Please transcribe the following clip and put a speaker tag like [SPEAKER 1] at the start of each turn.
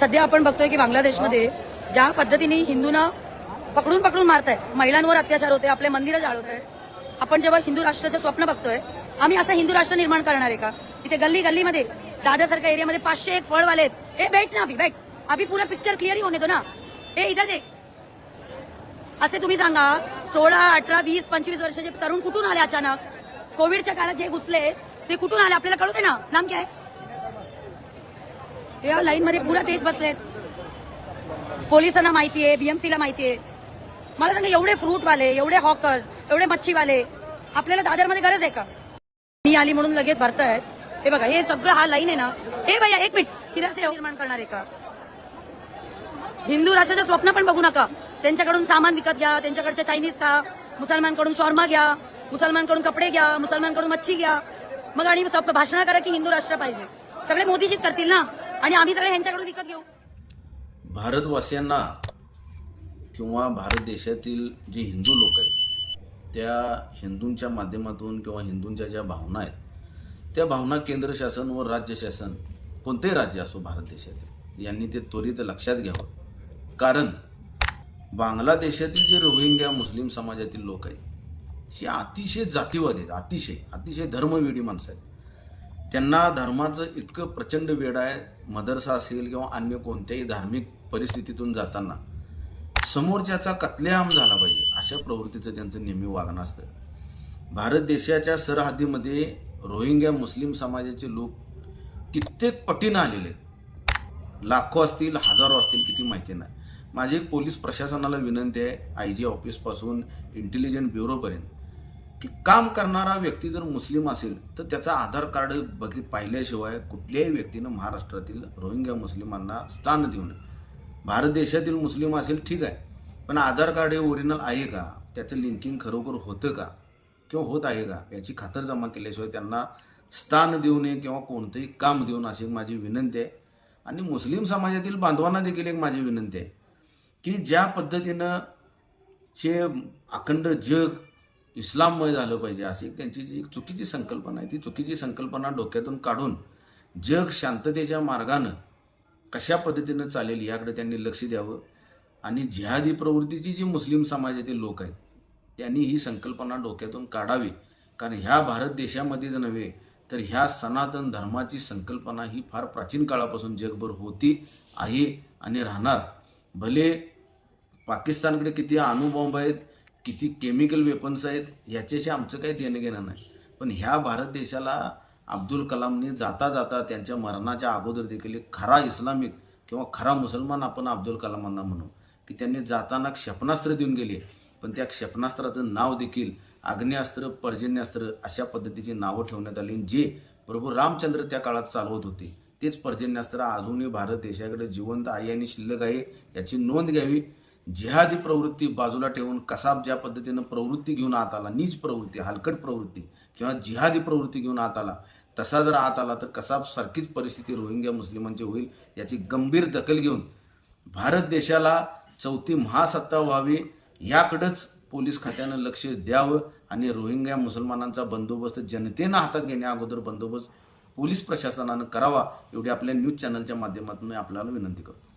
[SPEAKER 1] सध्या आपण बघतोय की बांगलादेशमध्ये ज्या पद्धतीने हिंदूंना पकडून पकडून मारतायत महिलांवर अत्याचार होते आपले मंदिरं जाळवत आहेत आपण जेव्हा हिंदू राष्ट्राचं स्वप्न बघतोय आम्ही असं हिंदू राष्ट्र निर्माण करणार आहे का? इथे गल्ली गल्लीमध्ये दादासारख्या एरियामध्ये पाचशे एक फळवाले आहेत हे बैठ ना अभि बैठ अभि पूरा पिक्चर क्लिअर ही होने ना. हे इधर देख असे तुम्ही सांगा सोळा अठरा वीस पंचवीस वर्षाचे तरुण कुठून आले अचानक? कोविडच्या काळात जे घुसले ते कुठून आले? आपल्याला कळू दे ना. नाम काय? या लाईन मध्ये पुरा तेच बसलेत पोलिसांना माहितीये बीएमसीला माहितीये मला सांगा एवढे फ्रूटवाले एवढे हॉकर्स एवढे मच्छीवाले आपल्याला दादरमध्ये गरज आहे का? मी आली म्हणून लगेच भरतायत. हे बघा हे सगळं हा लाईन आहे ना. हे भैया एक मिनिट. किधर से निर्माण करणार आहे का? हिंदू राष्ट्राचं स्वप्न पण बघू नका. त्यांच्याकडून सामान विकत घ्या त्यांच्याकडच्या चायनीज खा मुसलमानकडून शॉर्मा घ्या मुसलमानकडून कपडे घ्या मुसलमानकडून मच्छी घ्या. मग आणि भाषण करा की हिंदू राष्ट्र पाहिजे. सगळे मोदीजीत करतील ना? आणि आम्ही सगळे ह्यांच्याकडून विकत घेऊ.
[SPEAKER 2] भारतवासियांना किंवा भारत देशातील जे हिंदू लोक आहेत त्या हिंदूंच्या माध्यमातून किंवा हिंदूंच्या ज्या भावना आहेत त्या भावना केंद्र शासन व राज्य शासन कोणतेही राज्य असो भारत देशातील यांनी ते त्वरित लक्षात घ्यावं. कारण बांगलादेशातील जे रोहिंग्या मुस्लिम समाजातील लोक आहेत हे अतिशय जातीवादी आहेत अतिशय अतिशय धर्मवेडी माणसं आहेत. त्यांना धर्माचं इतकं प्रचंड वेळ आहे मदरसा असेल किंवा अन्य कोणत्याही धार्मिक परिस्थितीतून जाताना समोरच्याचा कत्लेआम झाला पाहिजे अशा प्रवृत्तीचं त्यांचं नेहमी वागणं असतं. भारत देशाच्या सरहद्दीमध्ये रोहिंग्या मुस्लिम समाजाचे लोक कित्येक पटीनं आलेले आहेत. लाखो असतील हजारो असतील किती माहिती नाही. माझी एक पोलीस प्रशासनाला विनंती आहे आय जी ऑफिसपासून इंटेलिजंट ब्युरोपर्यंत. की काम करणारा व्यक्ती जर मुस्लिम असेल तर त्याचा आधार कार्ड बघित पाहिल्याशिवाय कुठल्याही व्यक्तीनं महाराष्ट्रातील रोहिंग्या मुस्लिमांना स्थान देऊ नये. भारत देशातील मुस्लिम असेल ठीक आहे. पण आधार कार्ड हे ओरिजिनल आहे का? त्याचं लिंकिंग खरोखर होतं का? किंवा होत आहे का? याची खातरजमा केल्याशिवाय त्यांना स्थान देऊ नये किंवा कोणतंही काम देऊ नये अशी माझी विनंती आहे. आणि मुस्लिम समाजातील बांधवांना देखील एक माझी विनंती आहे की ज्या पद्धतीनं हे अखंड जग इस्लाममय झालं पाहिजे अशी एक त्यांची जी एक चुकीची संकल्पना आहे ती चुकीची संकल्पना डोक्यातून काढून जग शांततेच्या मार्गानं कशा पद्धतीनं चालेल याकडे त्यांनी लक्ष द्यावं. आणि जिहादी प्रवृत्तीची जी मुस्लिम समाजातील लोक आहेत त्यांनी ही संकल्पना डोक्यातून काढावी. कारण ह्या भारत देशामध्येच नव्हे तर ह्या सनातन धर्माची संकल्पना ही फार प्राचीन काळापासून जगभर होती आहे आणि राहणार. भले पाकिस्तानकडे किती अणुबॉम्ब आहेत किती केमिकल वेपन्स आहेत ह्याच्याशी आमचं काही देणं घेणं नाही. पण ह्या भारत देशाला अब्दुल कलामने जाता जाता त्यांच्या मरणाच्या अगोदर देखील एक खरा इस्लामिक किंवा खरा मुसलमान आपण अब्दुल कलामांना म्हणू की त्यांनी जाताना क्षेपणास्त्र देऊन गेले. पण त्या क्षेपणास्त्राचं नाव देखील आग्नेयास्त्र पर्जन्यास्त्र अशा पद्धतीची नावं ठेवण्यात आली. जे प्रभू रामचंद्र त्या काळात चालवत होते तेच पर्जन्यास्त्र अजूनही भारत देशाकडे जिवंत आहे आणि शिल्लक आहे याची नोंद घ्यावी. जिहादी प्रवृत्ती बाजूला ठेवून कसाब ज्या पद्धतीनं प्रवृत्ती घेऊन आत आला नीच प्रवृत्ती हलकट प्रवृत्ती किंवा जिहादी प्रवृत्ती घेऊन आत आला तसा जर आत आला तर कसाब सारखीच परिस्थिती रोहिंग्या मुस्लिमांची होईल याची गंभीर दखल घेऊन भारत देशाला चौथी महासत्ता व्हावी याकडंच पोलीस खात्यानं लक्ष द्यावं आणि रोहिंग्या मुसलमानांचा बंदोबस्त जनतेनं हातात घेण्या अगोदर बंदोबस्त पोलीस प्रशासनानं करावा एवढी आपल्या न्यूज चॅनलच्या माध्यमातून आपल्याला विनंती करतो.